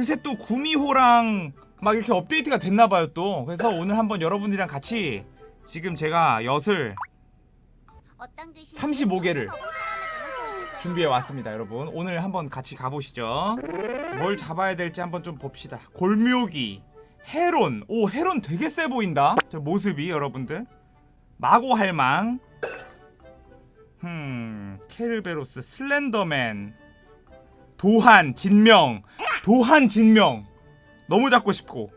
그새 또 구미호랑 막 이렇게 업데이트가 됐나봐요 또. 그래서 오늘 한번 여러분들이랑 같이 지금 제가 엿을 35 개를 준비해 왔습니다 여러분. 오늘 한번 같이 가보시죠. 뭘 잡아야 될지 한번 좀 봅시다. 골묘기 헤론. 오 헤론 되게 세 보인다. 저 모습이 여러분들. 마고할망. 흠 케르베로스 슬렌더맨. 도한 진명 도한 진명. 너무 잡고 싶고.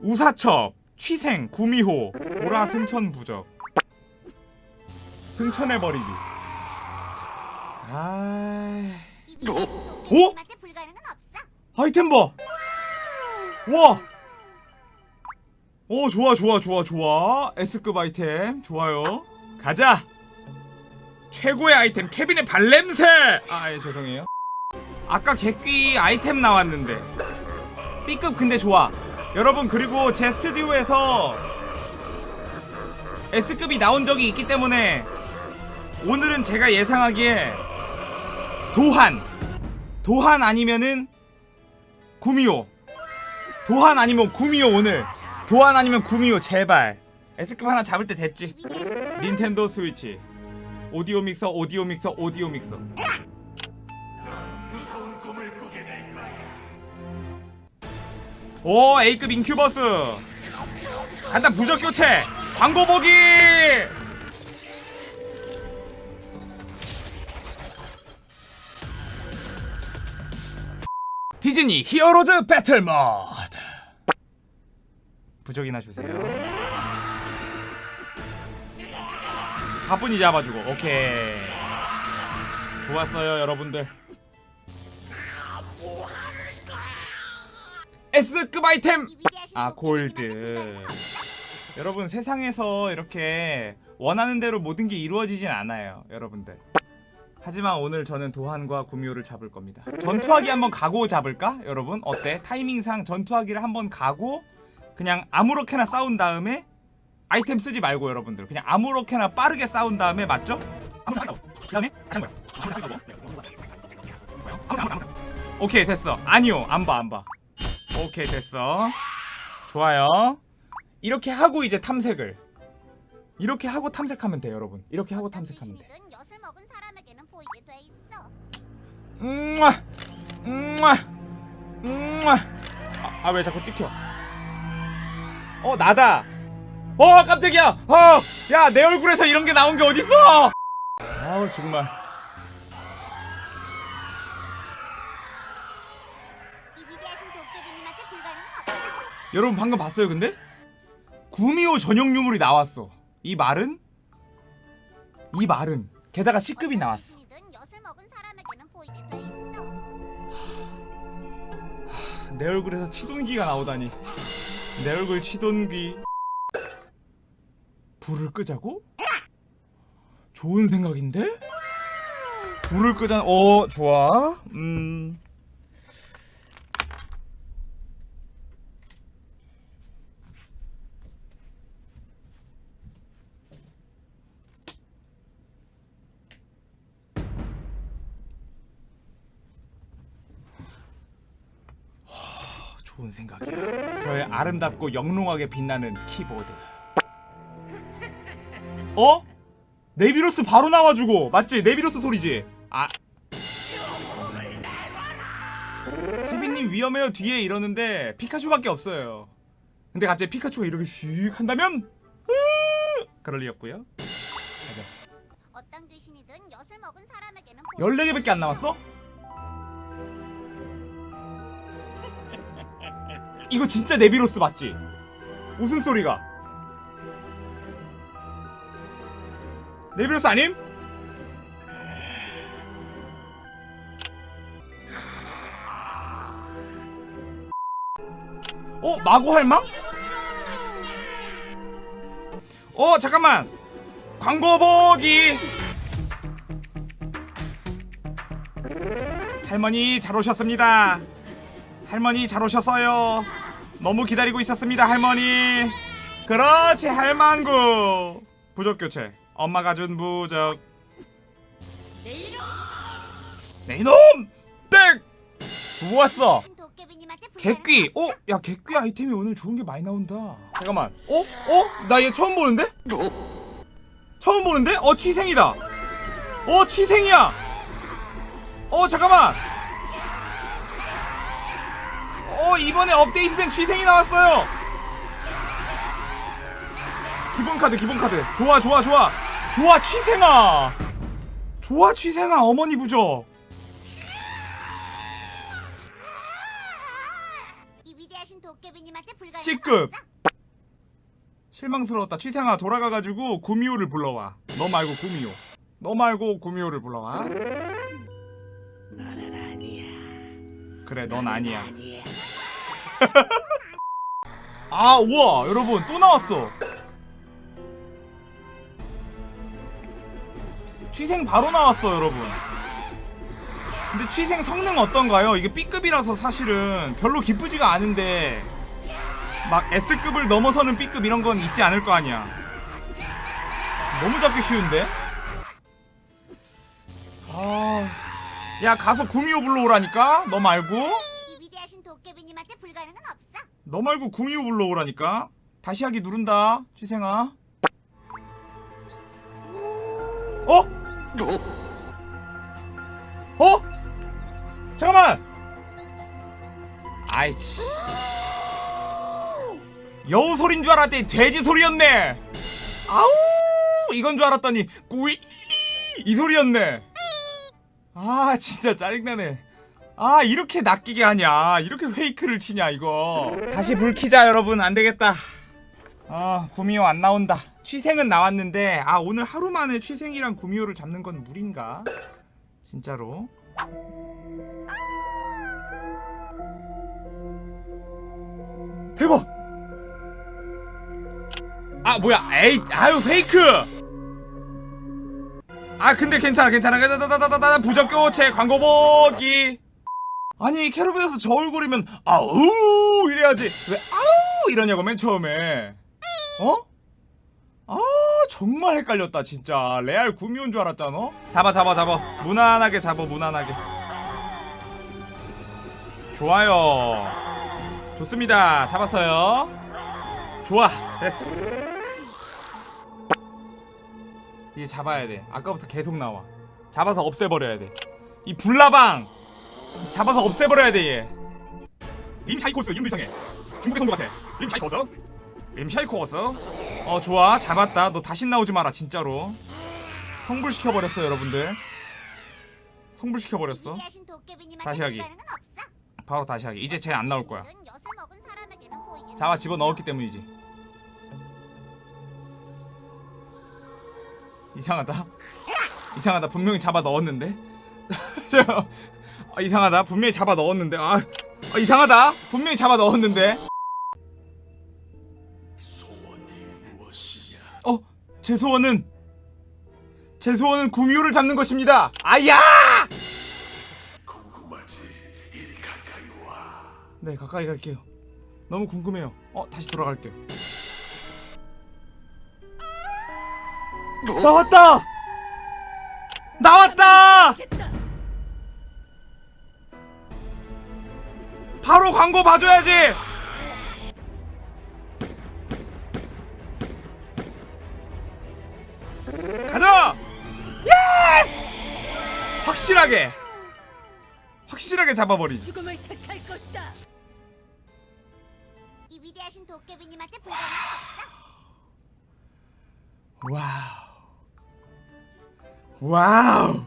우사첩 취생 구미호 보라 승천 부적. 승천해버리기. 아 오? 아이템 봐 우와. 오 좋아 좋아 좋아 좋아. S급 아이템. 좋아요. 가자. 최고의 아이템. 케빈의 발냄새. 아 예, 죄송해요 아까 개귀 아이템 나왔는데. B급 근데 좋아. 여러분 그리고 제 스튜디오에서 S급이 나온 적이 있기 때문에 오늘은 제가 예상하기에 도한 도한 아니면은 구미호. 도한 아니면 구미호 오늘. 도한 아니면 구미호 제발. S급 하나 잡을 때 됐지. 닌텐도 스위치. 오디오 믹서 오디오 믹서 오디오 믹서 오 A급 인큐버스. 간다 부적 교체. 광고 보기. 디즈니 히어로즈 배틀 모드. 부적이나 주세요. 가뿐히 잡아주고. 오케이. 좋았어요 여러분들 S급 아이템! 아 골드. 여러분 세상에서 이렇게 원하는 대로 모든 게 이루어지진 않아요 여러분들. 하지만 오늘 저는 도한과 구미호를 잡을 겁니다. 전투하기 한번 가고 잡을까 여러분? 어때? 타이밍상 전투하기를 한번 가고 그냥 아무렇게나 싸운 다음에 아이템 쓰지 말고 여러분들. 그냥 아무렇게나 빠르게 싸운 다음에 맞죠? 그 다음에 오케이 됐어. 아니요. 안 봐 안봐 오케이 됐어. 좋아요. 이렇게 하고 이제 탐색을. 이렇게 하고 탐색하면 돼 여러분. 이렇게 하고 탐색하면 돼. 음아 음아 음아 아왜 자꾸 찍혀? 어 나다. 어 깜짝이야. 어야 내 얼굴에서 이런 게 나온 게 어딨어? 아우 정말 여러분 방금 봤어요 근데? 구미호 전용 유물이 나왔어. 이 말은? 이 말은. 게다가 C급이 나왔어. 내 얼굴에서 치돈기가 나오다니. 내 얼굴 치돈기 불을 끄자고? 좋은 생각인데? 불을 끄자 어 좋아. 음 좋은 생각이야. 저의 아름답고 영롱하게 빛나는 키보드. 어? 네비로스 바로 나와주고 맞지? 네비로스 소리지? 아. 케빈님 위험해요 뒤에 이러는데 피카츄밖에 없어요. 근데 갑자기 피카츄가 이렇게 슉 한다면 으 그럴 리 없고요. 가자. 어떤 귀신이든 엿을 먹은 사람에게는 보이게 14개밖에 안 남았어? 이거 진짜 네비로스 맞지? 웃음소리가 네비로스 아님? 어? 마고 할망? 어 잠깐만 광고 보기 할머니 잘 오셨습니다. 할머니 잘 오셨어요. 너무 기다리고 있었습니다, 할머니. 그렇지, 할망구. 부적 교체. 엄마가 준 부적. 내 이놈! 땡! 좋았어. 개귀. 어? 야 개귀 아이템이 오늘 좋은 게 많이 나온다. 잠깐만. 어? 어? 나 얘 처음 보는데? 처음 보는데? 어 취생이다. 어 취생이야. 어 잠깐만. 어 이번에 업데이트된 취생이 나왔어요. 기본 카드 기본 카드. 좋아 좋아 좋아. 좋아 취생아. 좋아 취생아 어머니 부적. 이 위대하신 도깨비님한테 불가능한 C급. 실망스러웠다. 취생아 돌아가가지고 구미호를 불러와. 너 말고 구미호. 너 말고 구미호를 불러와. 너는 아니야. 그래 넌 아니야. 아니야. 아 우와 여러분 또 나왔어. 취생 바로 나왔어 여러분. 근데 취생 성능 어떤가요? 이게 B급이라서 사실은 별로 기쁘지가 않은데 막 S급을 넘어서는 B급 이런 건 있지 않을 거 아니야. 너무 잡기 쉬운데? 아, 야 가서 구미호 불러오라니까 너 말고. 도깨비님한테 불가능은 없어. 너 말고 구미호 불러오라니까. 다시 하기 누른다 취생아. 어? 어? 잠깐만! 아이씨. 여우 소린 줄 알았더니 돼지 소리였네. 아우! 이건 줄 알았더니 꾸이 이 소리였네. 아 진짜 짜증나네 아 이렇게 낚이게 하냐? 이렇게 페이크를 치냐 이거? 다시 불 켜자 여러분. 안되겠다. 아 구미호 안 나온다. 취생은 나왔는데 아 오늘 하루 만에 취생이랑 구미호를 잡는 건 무리인가? 진짜로? 대박! 아 뭐야? 에이 아유 페이크! 아 근데 괜찮아 괜찮아. 나나나나나 부적 교체 광고 보기 아니 캐러비에서 저 얼굴이면 아우 이래야지. 왜 아우 이러냐고 맨 처음에. 어? 아 정말 헷갈렸다 진짜. 레알 구미호인 줄 알았잖아. 잡아 잡아 잡아. 무난하게 잡아 무난하게. 좋아요. 좋습니다. 잡았어요. 좋아. 됐어. 이제 잡아야 돼. 아까부터 계속 나와. 잡아서 없애버려야 돼이 불나방 잡아서 없애버려야 돼 얘. 림샤이코스 이름도 이상해. 중국의 선수 같아. 림샤이코스. 림샤이코스. 어 좋아 잡았다. 너 다시 나오지 마라 진짜로. 성불시켜 버렸어 여러분들. 성불시켜 이 버렸어. 위대하신 도깨비님한테 다시 하기. 바로 다시 하기. 이제 쟤 안 나올 거야. 당신들은 엿을 먹은 사람에게는 보이긴 잡아 하겠어. 집어 넣었기 때문이지. 이상하다. 이상하다. 분명히 잡아 넣었는데. 아, 이상하다. 분명히 잡아 넣었는데. 아, 아, 이상하다. 분명히 잡아 넣었는데. 어, 제 소원은 제 소원은 구미호를 잡는 것입니다. 아야! 네, 가까이 갈게요. 너무 궁금해요. 어, 다시 돌아갈게요. 나왔다! 나왔다! 바로 광고 봐줘야지! 가자! 예스! 확실하게! 확실하게 잡아버리지. 죽음을 택할 것이다. 이 위대하신 도깨비님한테 불가능은 없어. 와우. 와우.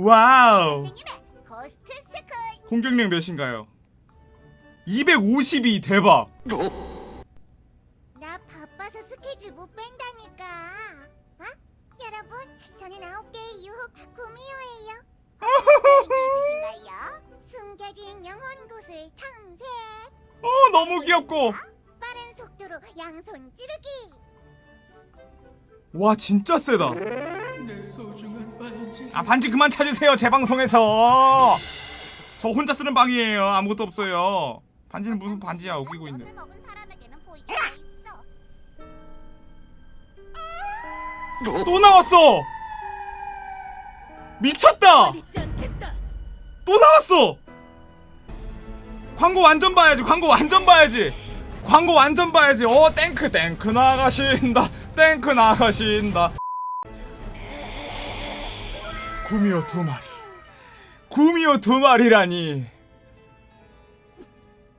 와우. 고스트 스쿨. 공격력 몇인가요? 252 대박. 나 바빠서 스케줄 못 뺀다니까. 어? 여러분, 저는 아홉 개의 유혹 구미호예요. 있으신가요? 숨겨진 영혼 곳을 탐색. 어 너무 귀엽고. 빠른 속도로 양손 찌르기. 와 진짜 세다. 내 소중한 반지. 아 반지 그만 찾으세요 제 방송에서. 저 혼자 쓰는 방이에요 아무것도 없어요. 반지는 무슨 반지야 우기고 있네. 먹은 사람에게는 있어. 또 나왔어. 미쳤다. 않겠다. 또 나왔어. 광고 완전 봐야지 광고 완전 봐야지 광고 완전 봐야지 어 땡크 땡크 나가신다 땡크 나가신다 구미호 두 마리 구미호 두 마리라니.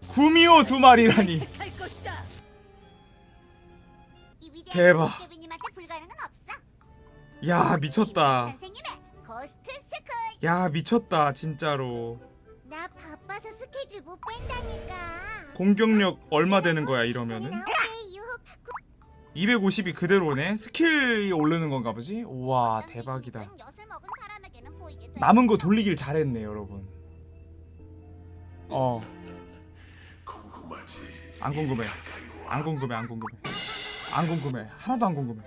구미호 두 마리라니. 대박. 야 미쳤다. 야 미쳤다 진짜로. 나 바빠서 스케줄 못 뺀다니까. 공격력 얼마 되는 거야 이러면은? 나올 때 유혹 250이 그대로네? 스킬이 오르는 건가 보지? 우와 대박이다 남은 거 돌리길 잘했네 여러분. 어? 안 궁금해. 안 궁금해 안 궁금해. 안 궁금해. 하나도 안 궁금해